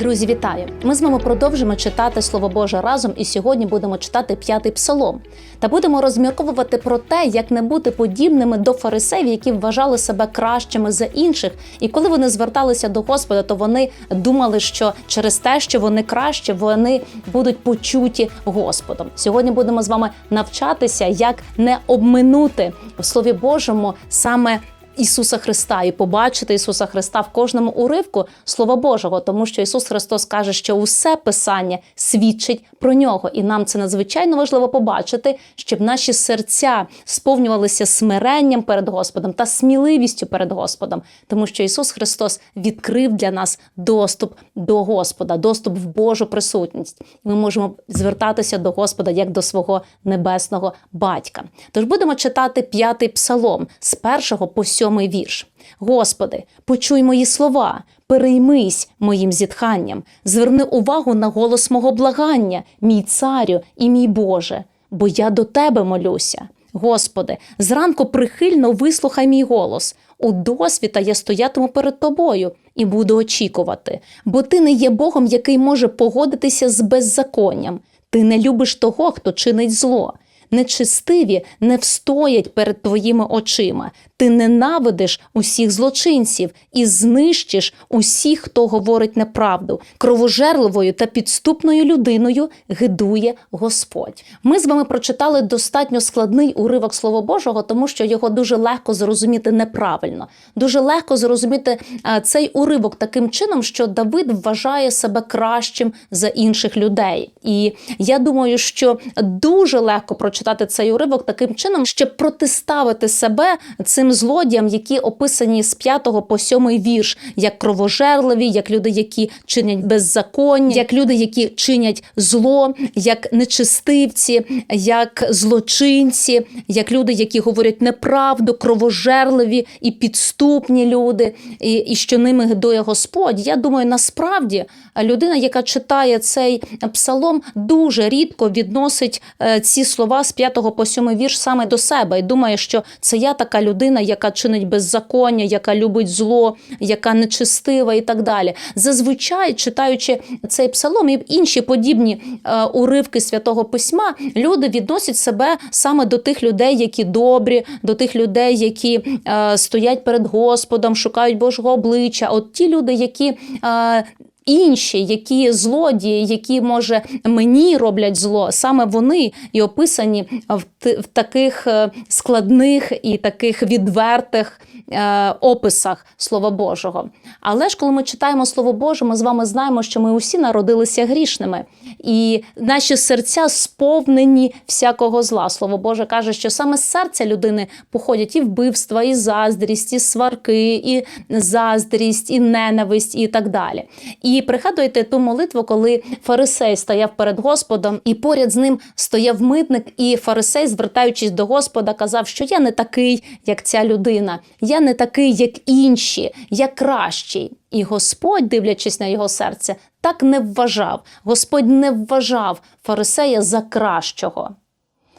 Друзі, вітаю! Ми з вами продовжимо читати Слово Боже разом, і сьогодні будемо читати п'ятий псалом. Та будемо розмірковувати про те, як не бути подібними до фарисеїв, які вважали себе кращими за інших. І коли вони зверталися до Господа, то вони думали, що через те, що вони краще, вони будуть почуті Господом. Сьогодні будемо з вами навчатися, як не обминути в Слові Божому саме. Ісуса Христа і побачити Ісуса Христа в кожному уривку Слова Божого, тому що Ісус Христос каже, що усе Писання свідчить про нього, і нам це надзвичайно важливо побачити, щоб наші серця сповнювалися смиренням перед Господом та сміливістю перед Господом, тому що Ісус Христос відкрив для нас доступ до Господа, доступ в Божу присутність. Ми можемо звертатися до Господа як до свого небесного батька. Тож будемо читати п'ятий псалом з першого по сьомий вірш. Господи, почуй мої слова, переймись моїм зітханням, зверни увагу на голос мого благання, мій царю і мій Боже, бо я до тебе молюся. Господи, зранку прихильно вислухай мій голос. У досвіта я стоятиму перед тобою і буду очікувати, бо ти не є Богом, який може погодитися з беззаконням. Ти не любиш того, хто чинить зло. Нечистиві не встоять перед твоїми очима. Ти ненавидиш усіх злочинців і знищиш усіх, хто говорить неправду. Кровожерливою та підступною людиною гидує Господь. Ми з вами прочитали достатньо складний уривок Слова Божого, тому що його дуже легко зрозуміти неправильно. Дуже легко зрозуміти а, цей уривок таким чином, що Давид вважає себе кращим за інших людей. І я думаю, що дуже легко прочитати цей уривок таким чином, щоб протиставити себе цим злодіям, які описані з 5 по 7 вірш, як кровожерливі, як люди, які чинять беззаконня, як люди, які чинять зло, як нечистивці, як злочинці, як люди, які говорять неправду, кровожерливі і підступні люди, і, і що ними гидує Господь. Я думаю, насправді людина, яка читає цей псалом, дуже рідко відносить е, ці слова з 5 по 7 вірш саме до себе і думає, що це я така людина, яка чинить беззаконня, яка любить зло, яка нечистива і так далі. Зазвичай, читаючи цей псалом і інші подібні е, уривки святого письма, люди відносять себе саме до тих людей, які добрі, до тих людей, які е, стоять перед Господом, шукають Божого обличчя. От ті люди, які е, Інші, які злодії, які може мені роблять зло, саме вони і описані в, в таких е, складних і таких відвертих е, описах Слова Божого. Але ж коли ми читаємо Слово Боже, ми з вами знаємо, що ми усі народилися грішними, і наші серця сповнені всякого зла. Слово Боже каже, що саме з серця людини походять і вбивства, і заздрість, і сварки, і заздрість, і ненависть, і так далі. І пригадуєте ту молитву, коли фарисей стояв перед Господом, і поряд з ним стояв митник, і фарисей, звертаючись до Господа, казав, що я не такий, як ця людина, я не такий, як інші, я кращий. І Господь, дивлячись на його серце, так не вважав. Господь не вважав фарисея за кращого.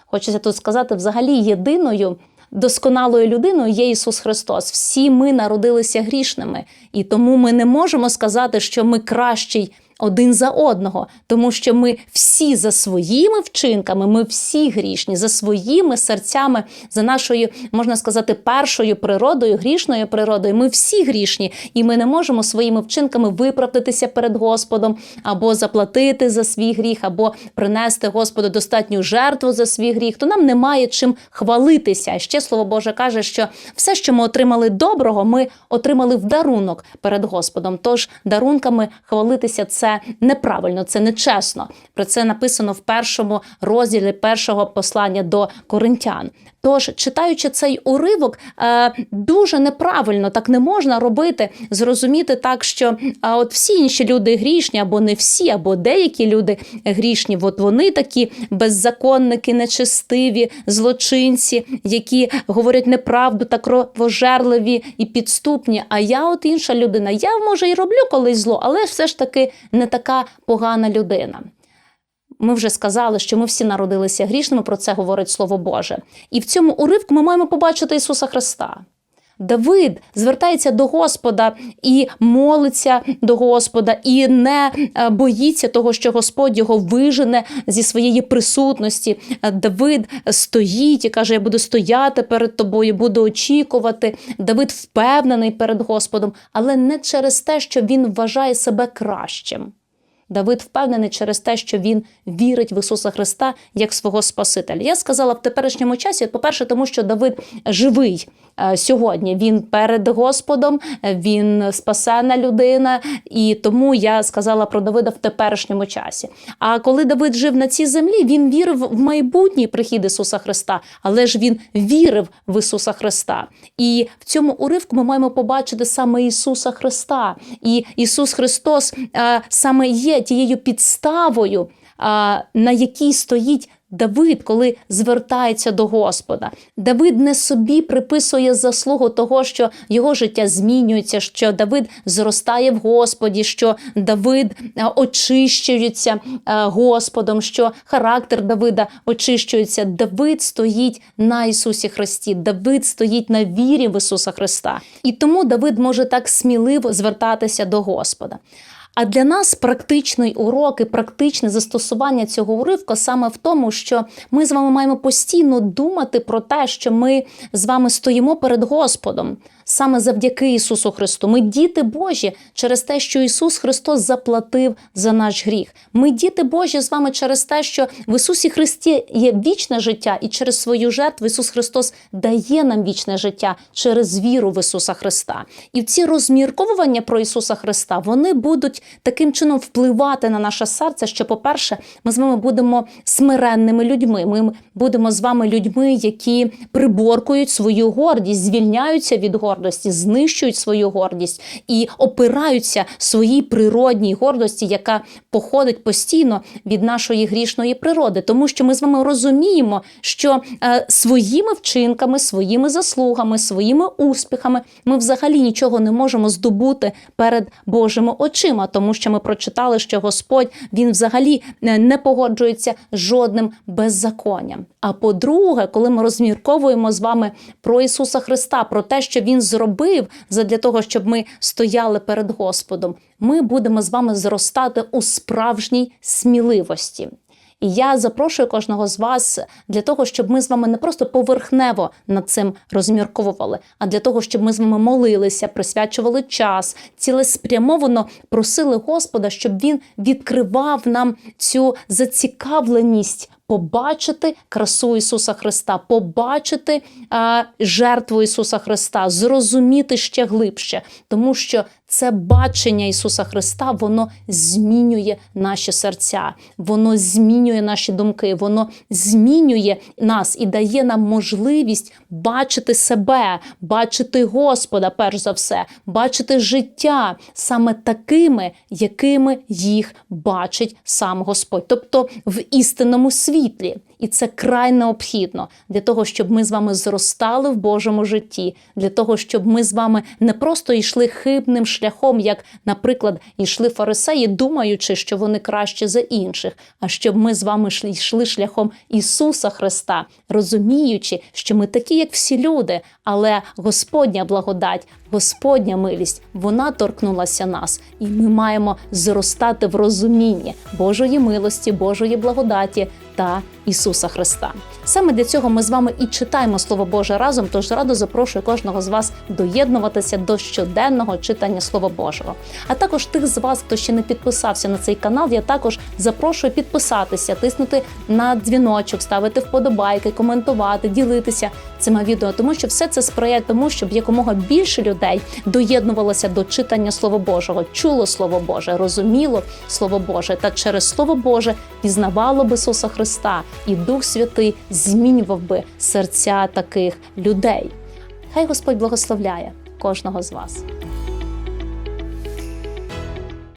Хочеться тут сказати, взагалі єдиною. Досконалою людиною є Ісус Христос. Всі ми народилися грішними, і тому ми не можемо сказати, що ми кращий один за одного, тому що ми всі за своїми вчинками, ми всі грішні, за своїми серцями, за нашою, можна сказати, першою природою, грішною природою. Ми всі грішні, і ми не можемо своїми вчинками виправдатися перед Господом, або заплатити за свій гріх, або принести Господу достатню жертву за свій гріх. То нам немає чим хвалитися. Ще слово Боже каже, що все, що ми отримали доброго, ми отримали в дарунок перед Господом. Тож дарунками хвалитися це неправильно, це нечесно. Про це написано в першому розділі першого послання до коринтян. Тож, читаючи цей уривок, е, дуже неправильно так не можна робити, зрозуміти так, що от всі інші люди грішні, або не всі, або деякі люди грішні. От вони такі беззаконники, нечестиві, злочинці, які говорять неправду та кровожерливі і підступні. А я, от інша людина, я може і роблю колись зло, але все ж таки не така погана людина. Ми вже сказали, що ми всі народилися грішними, про це говорить Слово Боже. І в цьому уривку ми маємо побачити Ісуса Христа. Давид звертається до Господа і молиться до Господа, і не е, боїться того, що Господь його вижене зі своєї присутності. Е, Давид стоїть і каже: Я буду стояти перед тобою, буду очікувати. Давид впевнений перед Господом, але не через те, що він вважає себе кращим. Давид впевнений через те, що він вірить в Ісуса Христа як свого Спасителя. Я сказала в теперішньому часі, по-перше, тому що Давид живий е, сьогодні. Він перед Господом, він спасена людина, і тому я сказала про Давида в теперішньому часі. А коли Давид жив на цій землі, він вірив в майбутній прихід Ісуса Христа, але ж він вірив в Ісуса Христа. І в цьому уривку ми маємо побачити саме Ісуса Христа. І Ісус Христос е, саме є тією підставою, на якій стоїть. Давид, коли звертається до Господа, Давид не собі приписує заслугу того, що його життя змінюється, що Давид зростає в Господі, що Давид очищується Господом, що характер Давида очищується. Давид стоїть на Ісусі Христі, Давид стоїть на вірі в Ісуса Христа. І тому Давид може так сміливо звертатися до Господа. А для нас практичний урок і практичне застосування цього уривка саме в тому, що ми з вами маємо постійно думати про те, що ми з вами стоїмо перед Господом саме завдяки Ісусу Христу. Ми діти Божі через те, що Ісус Христос заплатив за наш гріх. Ми діти Божі з вами через те, що в Ісусі Христі є вічне життя, і через свою жертву Ісус Христос дає нам вічне життя через віру в Ісуса Христа. І ці розмірковування про Ісуса Христа вони будуть таким чином впливати на наше серце. Що, по-перше, ми з вами будемо смиренними людьми. Ми будемо з вами людьми, які приборкують свою гордість, звільняються від гордості, знищують свою гордість і опираються своїй природній гордості, яка походить постійно від нашої грішної природи, тому що ми з вами розуміємо, що е, своїми вчинками, своїми заслугами, своїми успіхами ми взагалі нічого не можемо здобути перед Божими очима, тому що ми прочитали, що Господь він взагалі е, не погоджується жодним беззаконням. А по-друге, коли ми розмірковуємо з вами про Ісуса Христа, про те, що Він зробив задля того, щоб ми стояли перед Господом, ми будемо з вами зростати у справжній сміливості. І я запрошую кожного з вас для того, щоб ми з вами не просто поверхнево над цим розмірковували, а для того, щоб ми з вами молилися, присвячували час, цілеспрямовано просили Господа, щоб він відкривав нам цю зацікавленість. Побачити красу Ісуса Христа, побачити а, жертву Ісуса Христа, зрозуміти ще глибше, тому що це бачення Ісуса Христа, воно змінює наші серця, воно змінює наші думки, воно змінює нас і дає нам можливість бачити себе, бачити Господа, перш за все, бачити життя саме такими, якими їх бачить сам Господь, тобто в істинному світлі. І це край необхідно для того, щоб ми з вами зростали в Божому житті, для того, щоб ми з вами не просто йшли хибним шляхом, як, наприклад, йшли фарисеї, думаючи, що вони краще за інших, а щоб ми з вами йшли шляхом Ісуса Христа, розуміючи, що ми такі, як всі люди, але Господня благодать, Господня милість, вона торкнулася нас, і ми маємо зростати в розумінні Божої милості, Божої благодаті та Ісуса Христа. Саме для цього ми з вами і читаємо Слово Боже разом. Тож радо запрошую кожного з вас доєднуватися до щоденного читання Слова Божого. А також тих з вас, хто ще не підписався на цей канал, я також запрошую підписатися, тиснути на дзвіночок, ставити вподобайки, коментувати, ділитися цими відео, тому що все це сприяє тому, щоб якомога більше людей доєднувалося до читання Слова Божого, чуло Слово Боже, розуміло Слово Боже, та через Слово Боже пізнавало б Ісуса Христа, і Дух Святий змінював би серця таких людей. Хай Господь благословляє кожного з вас.